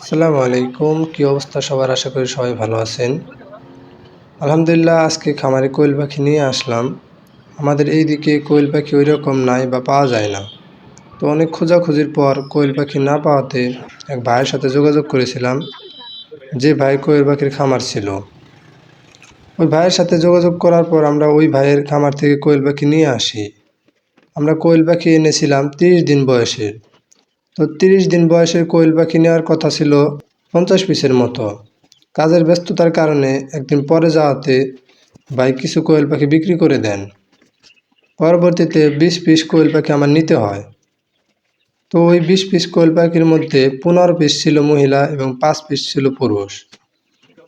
আসসালামু আলাইকুম। কী অবস্থা সবার? আশা করি সবাই ভালো আছেন। আলহামদুলিল্লাহ, আজকে খামারে কোয়েল পাখি নিয়ে আসলাম। আমাদের এই দিকে কোয়েল পাখি ওই রকম নাই বা পাওয়া যায় না। তো অনেক খোঁজাখুঁজির পর কোয়েল পাখি না পাওয়াতে এক ভাইয়ের সাথে যোগাযোগ করেছিলাম। যে ভাই কোয়েল পাখির খামার ছিল। ওই ভাইয়ের সাথে যোগাযোগ করার পর আমরা ওই ভাইয়ের খামার থেকে কোয়েল পাখি নিয়ে আসি। আমরা কোয়েল পাখি এনেছিলাম তিরিশ দিন বয়সের। তো তিরিশ দিন বয়সের কোয়েল পাখি নেওয়ার কথা ছিল পঞ্চাশ পিসের মতো। কাজের ব্যস্ততার কারণে একদিন পরে যাওয়াতে ভাই কিছু কোয়েল পাখি বিক্রি করে দেন। পরবর্তীতে বিশ পিস কোয়েল পাখি আমার নিতে হয়। তো ওই বিশ পিস কোয়েল পাখির মধ্যে পনেরো পিস ছিল মহিলা এবং পাঁচ পিস ছিল পুরুষ।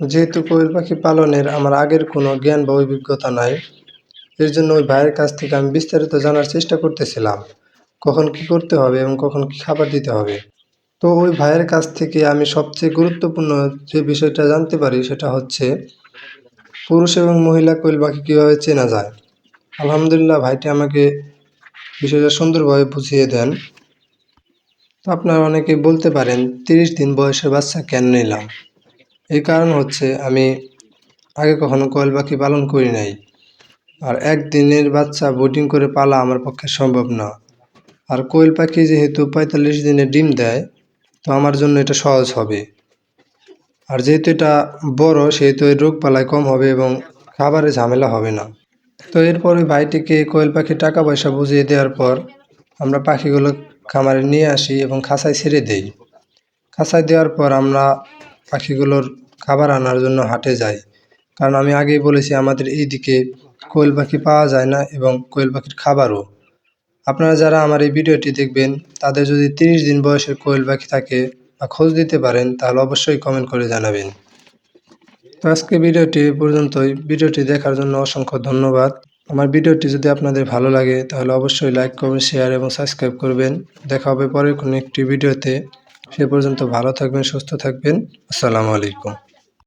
যেহেতু কোয়েল পাখি পালনের আমার আগের কোনো জ্ঞান বা অভিজ্ঞতা নাই, এর জন্য ওই ভাইয়ের কাছ থেকে আমি বিস্তারিত জানার চেষ্টা করতেছিলাম। কখন কি করতে হবে এবং কখন কি খাবার দিতে হবে। তো ওই ভাইয়ের কাছ থেকে আমি সবচেয়ে গুরুত্বপূর্ণ যে বিষয়টা জানতে পারি সেটা হচ্ছে, পুরুষ এবং মহিলা কোয়েল পাখি কীভাবে চেনা যায়? আলহামদুলিল্লাহ ভাইটি আমাকে বিষয়টা সুন্দরভাবে বুঝিয়ে দেন। তো আপনারা অনেকে বলতে পারেন, তিরিশ দিন বয়সের বাচ্চা কেন নিলাম? এই কারণ হচ্ছে আমি আগে কখনো কোয়েল পাখি পালন করি নাই। আর একদিনের বাচ্চা বোটিং করে পালা আমার পক্ষে সম্ভব না। আর কোয়েল পাখি যেহেতু পঁয়তাল্লিশ দিনে ডিম দেয়, তো আমার জন্য এটা সহজ হবে। আর যেহেতু এটা বড়, সেহেতু এর রোগ পালায় কম হবে এবং খাবারে ঝামেলা হবে না। তো এরপর ভাইটিকে কোয়েল পাখি টাকা পয়সা বুঝিয়ে দেওয়ার পর আমরা পাখিগুলো খামারে নিয়ে আসি এবং খাঁচায় ছেড়ে দেই। খাঁচায় দেওয়ার পর আমরা পাখিগুলোর খাবার আনার জন্য হাটে যাই। কারণ আমি আগেই বলেছি, আমাদের এই দিকে কোয়েল পাখি পাওয়া যায় না এবং কোয়েল পাখির খাবারও আপনারা যারা আমার এই ভিডিওটি দেখবেন, তাদের যদি তিরিশ দিন বয়সের কোয়েল পাখি থাকে বা খোঁজ দিতে পারেন, তাহলে অবশ্যই কমেন্ট করে জানাবেন। তো আজকে ভিডিওটি পর্যন্তই। ভিডিওটি দেখার জন্য অসংখ্য ধন্যবাদ। আমার ভিডিওটি যদি আপনাদের ভালো লাগে, তাহলে অবশ্যই লাইক করবেন শেয়ার এবং সাবস্ক্রাইব করবেন। দেখা হবে পরে কোনো একটি ভিডিওতে। সে পর্যন্ত ভালো থাকবেন, সুস্থ থাকবেন। আসসালামু আলাইকুম।